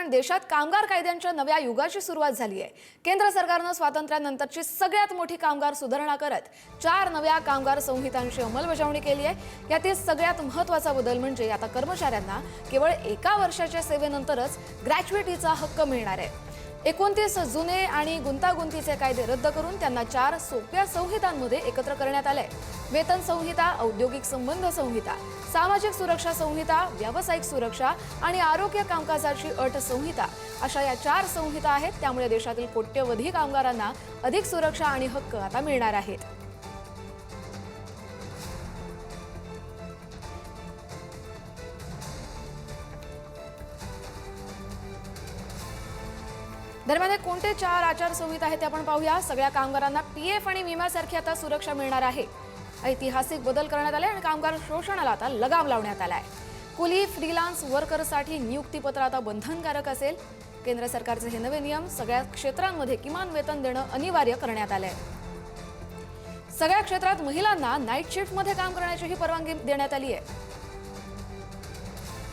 कारण देशात कामगार कायद्यांच्या नव्या युगाची सुरुवात झाली आहे. केंद्र सरकारनं स्वातंत्र्यानंतरची सगळ्यात मोठी कामगार सुधारणा करत चार नव्या कामगार संहितांची अंमलबजावणी केली आहे. यातील सगळ्यात महत्त्वाचा बदल म्हणजे आता कर्मचाऱ्यांना केवळ एका वर्षाच्या सेवेनंतरच ग्रॅज्युएटीचा हक्क मिळणार आहे. एकोणतीस जुने आणि गुंतागुंतीचे कायदे रद्द करून त्यांना चार सोप्या संहितांमध्ये एकत्र करण्यात आलंय. वेतन संहिता औद्योगिक संबंध संहिता सामाजिक सुरक्षा संहिता व्यावसायिक सुरक्षा आणि आरोग्य कामकाजाची अट संहिता अशा या चार संहिता आहेत. त्यामुळे देशातील कोट्यवधी कामगारांना अधिक सुरक्षा आणि हक्क आता मिळणार आहेत. दरम्यान कोणते चार आचारसंहिता आहेत ते आपण पाहूया. सगळ्या कामगारांना पी एफ आणि विम्यासारखी आता सुरक्षा मिळणार आहे. ऐतिहासिक बदल करण्यात आले आणि कामगार शोषणाला आता लगाम लावण्यात आलाय. कुली फ्रीलान्स वर्करसाठी नियुक्तीपत्र आता बंधनकारक असेल. केंद्र सरकारचे हे नवे नियम सगळ्या क्षेत्रांमध्ये किमान वेतन देणं अनिवार्य करण्यात आलंय. सगळ्या क्षेत्रात महिलांना नाईट शिफ्टमध्ये काम करण्याचीही परवानगी देण्यात आली आहे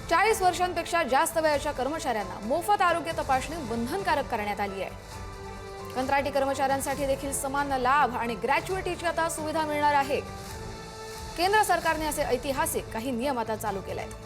चाळीस वर्षांपेक्षा जास्त वयाच्या कर्मचाऱ्यांना मोफत आरोग्य तपासणी बंधनकारक करण्यात आली आहे कंत्राटी कर्मचाऱ्यांसाठी देखील समान लाभ आणि ग्रॅच्युइटीची आता सुविधा मिळणार आहे. केंद्र सरकारने असे ऐतिहासिक काही नियम आता चालू केले आहेत